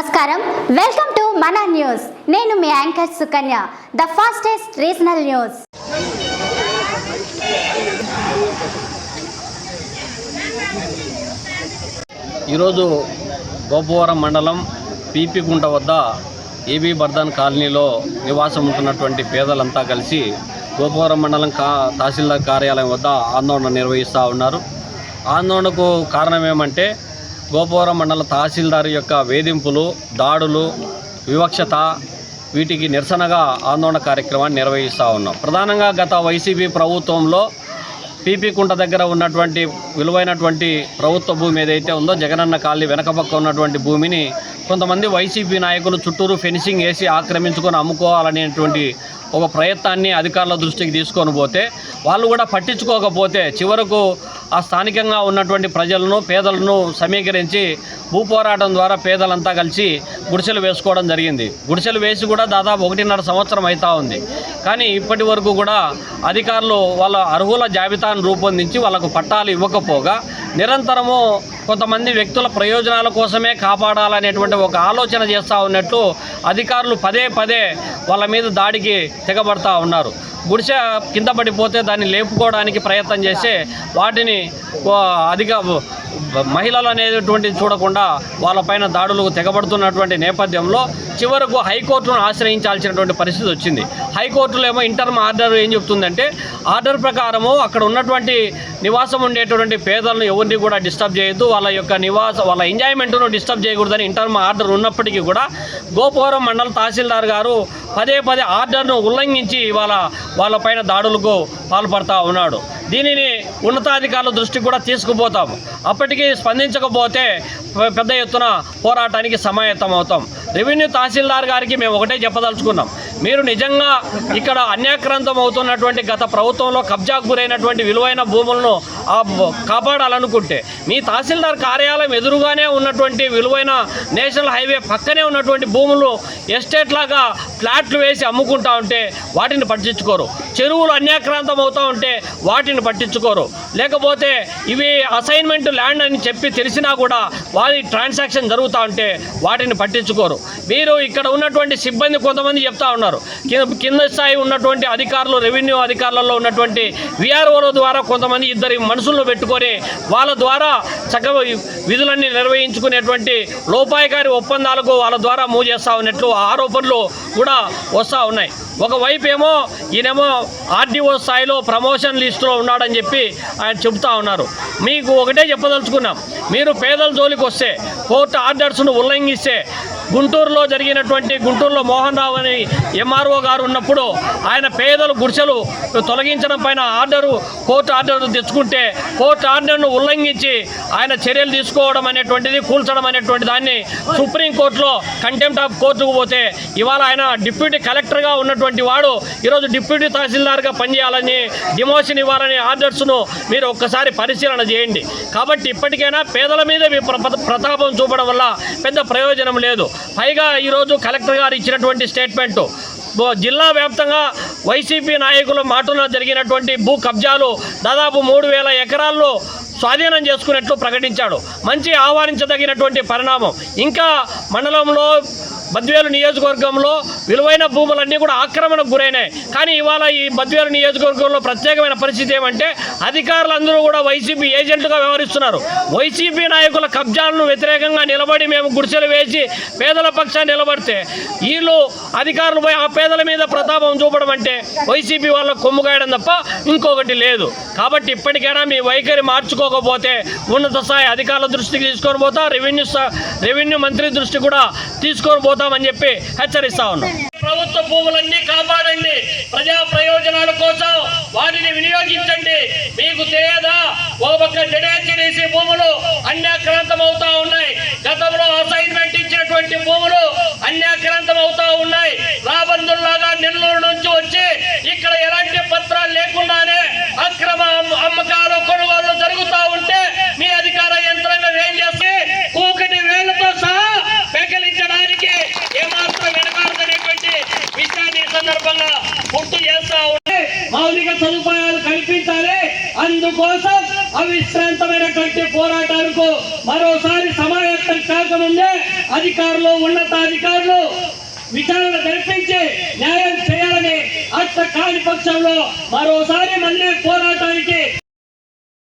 నమస్కారం. Welcome to మన news నేను మీ anchor Sukanya the fastest regional news ఈరోజు గోపవరం మండలం పీపికుంట వద్ద ఏబీ బర్ధన్ కాలనీలో నివాసం ఉంటున్నటువంటి పేదలంతా కలిసి గోపవరం మండలం కా తహసీల్దార్ కార్యాలయం వద్ద ఆందోళన నిర్వహిస్తూ ఉన్నారు. ఆందోళనకు కారణం ఏమంటే గోపవరం మండల తహసీల్దార్ యొక్క వేధింపులు దాడులు వివక్షత వీటికి నిరసనగా ఆందోళన కార్యక్రమాన్ని నిర్వహిస్తూ ఉన్నాం. ప్రధానంగా గత వైసీపీ ప్రభుత్వంలో పీపీ కుంట దగ్గర ఉన్నటువంటి విలువైనటువంటి ప్రభుత్వ భూమి ఏదైతే ఉందో జగనన్న కాలనీ వెనక పక్క ఉన్నటువంటి భూమిని కొంతమంది వైసీపీ నాయకులు చుట్టూరు ఫెన్సింగ్ వేసి ఆక్రమించుకొని అమ్ముకోవాలనేటువంటి ఒక ప్రయత్నాన్ని అధికారుల దృష్టికి తీసుకొని పోతే వాళ్ళు కూడా పట్టించుకోకపోతే చివరకు ఆ స్థానికంగా ఉన్నటువంటి ప్రజలను పేదలను సమీకరించి భూ పోరాటం ద్వారా పేదలంతా కలిసి గుడిసెలు వేసుకోవడం జరిగింది. గుడిసెలు వేసి కూడా దాదాపు ఒకటిన్నర సంవత్సరం అవుతా ఉంది. కానీ ఇప్పటి వరకు కూడా అధికారులు వాళ్ళ అర్హుల జాబితాను రూపొందించి వాళ్ళకు పట్టాలు ఇవ్వకపోగా నిరంతరము కొంతమంది వ్యక్తుల ప్రయోజనాల కోసమే కాపాడాలనేటువంటి ఒక ఆలోచన చేస్తూ ఉన్నట్లు అధికారులు పదే పదే వాళ్ళ మీద దాడికి తెగబడతా ఉన్నారు. గుడిసె కింద పడిపోతే దాన్ని లేపుకోవడానికి ప్రయత్నం చేసి వాటిని అధిక మహిళలు అనేటువంటి చూడకుండా వాళ్ళపైన దాడులు తెగబడుతున్నటువంటి నేపథ్యంలో చివరకు హైకోర్టును ఆశ్రయించాల్సినటువంటి పరిస్థితి వచ్చింది. హైకోర్టులో ఏమో ఇంటర్మ్ ఆర్డర్ ఏం చెప్తుందంటే ఆర్డర్ ప్రకారము అక్కడ ఉన్నటువంటి నివాసం ఉండేటువంటి పేదలను ఎవరిని కూడా డిస్టర్బ్ చేయొద్దు. వాళ్ళ యొక్క నివాస వాళ్ళ ఎంజాయ్మెంట్ను డిస్టర్బ్ చేయకూడదని ఇంటర్మ్ ఆర్డర్ ఉన్నప్పటికీ కూడా గోపవరం మండల తహసీల్దార్ గారు పదే పదే ఆర్డర్ను ఉల్లంఘించి వాళ్ళ వాళ్ళపైన దాడులకు పాల్పడతా ఉన్నాడు. దీనిని ఉన్నతాధికారుల దృష్టికి కూడా తీసుకుపోతాం అప్పటికీ స్పందించకపోతే పెద్ద ఎత్తున పోరాటానికి సమాయత్తం అవుతాం రెవెన్యూ తహసీల్దార్ గారికి మేము ఒకటే చెప్పదలుచుకున్నాం. మీరు నిజంగా ఇక్కడ అన్యాక్రాంతం అవుతున్నటువంటి గత ప్రభుత్వంలో కబ్జాకు గురైనటువంటి విలువైన భూములను కాపాడాలనుకుంటే మీ తహసీల్దార్ కార్యాలయం ఎదురుగానే ఉన్నటువంటి విలువైన నేషనల్ హైవే పక్కనే ఉన్నటువంటి భూములు ఎస్టేట్ లాగా ఫ్లాట్లు వేసి అమ్ముకుంటా ఉంటే వాటిని పట్టించుకోరు. చెరువులు అన్యాక్రాంతం అవుతూ ఉంటే వాటిని పట్టించుకోరు. లేకపోతే ఇవి అసైన్మెంట్ ల్యాండ్ అని చెప్పి తెలిసినా కూడా వారి ట్రాన్సాక్షన్ జరుగుతూ ఉంటే వాటిని పట్టించుకోరు. మీరు ఇక్కడ ఉన్నటువంటి సిబ్బంది కొంతమంది చెప్తా ఉన్నారు. కింద కింద స్థాయి ఉన్నటువంటి అధికారులు రెవెన్యూ అధికారులలో ఉన్నటువంటి విఆర్ఓల ద్వారా కొంతమంది ఇద్దరి మనుషులను పెట్టుకొని వాళ్ళ ద్వారా చక్కగా విధులన్నీ నిర్వహించుకునేటువంటి లోపాయకారి ఒప్పందాలకు వాళ్ళ ద్వారా మూవ్ చేస్తూ ఉన్నట్లు ఆరోపణలు కూడా వస్తూ ఉన్నాయి. ఒకవైపు ఏమో ఈయనేమో ఆర్డీఓ స్థాయిలో ప్రమోషన్ లిస్టులో ఉన్నాడని చెప్పి ఆయన చెబుతా ఉన్నారు. మీకు ఒకటే చెప్పదలుచుకున్నాం. మీరు పేదల జోలికి వస్తే కోర్టు ఆర్డర్స్ను ఉల్లంఘిస్తే గుంటూరులో జరిగినటువంటి గుంటూరులో మోహన్ రావు అని ఎంఆర్ఓ గారు ఉన్నప్పుడు ఆయన పేదలు గుడిసెలు తొలగించడం పైన ఆర్డరు కోర్టు ఆర్డర్ తెచ్చుకుంటే కోర్టు ఆర్డర్ను ఉల్లంఘించి ఆయన చర్యలు తీసుకోవడం అనేటువంటిది కూల్చడం అనేటువంటి దాన్ని సుప్రీంకోర్టులో కంటెంప్ట్ ఆఫ్ కోర్టుకు పోతే ఇవాళ ఆయన డిప్యూటీ కలెక్టర్గా ఉన్నటువంటి వాడు ఈరోజు డిప్యూటీ తహసీల్దార్గా పనిచేయాలని డిమోషన్ ఇవ్వాలని ఆర్డర్స్ను మీరు ఒక్కసారి పరిశీలన చేయండి. కాబట్టి ఇప్పటికైనా పేదల మీద మీ ప్రతాపం చూపడం వల్ల పెద్ద ప్రయోజనం లేదు. పైగా ఈరోజు కలెక్టర్ గారు ఇచ్చినటువంటి స్టేట్మెంటు జిల్లా వ్యాప్తంగా వైసీపీ నాయకుల మాటలో జరిగినటువంటి భూ కబ్జాలు దాదాపు మూడు వేల ఎకరాల్లో స్వాధీనం చేసుకున్నట్లు ప్రకటించాడు. మంచి ఆహ్వానించదగినటువంటి పరిణామం. ఇంకా మండలంలో బద్వేలు నియోజకవర్గంలో విలువైన భూములన్నీ కూడా ఆక్రమణకు గురైనాయి. కానీ ఇవాళ ఈ బద్వేలు నియోజకవర్గంలో ప్రత్యేకమైన పరిస్థితి ఏమంటే అధికారులందరూ కూడా వైసీపీ ఏజెంట్లుగా వ్యవహరిస్తున్నారు. వైసీపీ నాయకుల కబ్జాలను వ్యతిరేకంగా నిలబడి మేము గుడిసెలు వేసి పేదల పక్షాన్ని నిలబడితే వీళ్ళు అధికారులు పోయి ఆ పేదల మీద ప్రతాపం చూపడం అంటే వైసీపీ వాళ్ళ కొమ్ముగాయడం తప్ప ఇంకొకటి లేదు. కాబట్టి ఇప్పటికైనా మీ వైఖరి మార్చుకోకపోతే ఉన్నత స్థాయి అధికారుల దృష్టికి తీసుకొని పోతా రెవెన్యూ స- రెవెన్యూ మంత్రి దృష్టి కూడా తీసుకొని పోతామని చెప్పి హెచ్చరిస్తా ఉన్నాం. ప్రభుత్వ భూములన్నీ కాపాడండి. ప్రజా ప్రయోజనాల కోసం వాటిని వినియోగించండి. మీకు తెలియదా? ఓ పక్క జడేసి భూములు అన్యాక్రాంతం అవుతా ఉన్నాయి. గతంలో అసైన్మెంట్ ఇచ్చినటువంటి భూములు మౌలిక సదుపాయాలు కల్పించాలి. అందుకోసం అవిశ్రాంతమైనటువంటి పోరాటాలకు మరోసారి సమాయత్తం కాకముందే అధికారులు ఉన్నతాధికారులు విచారణ జరిపించి న్యాయం చేయాలని అట్ట కాని పక్షంలో మరోసారి మళ్ళీ పోరాటానికి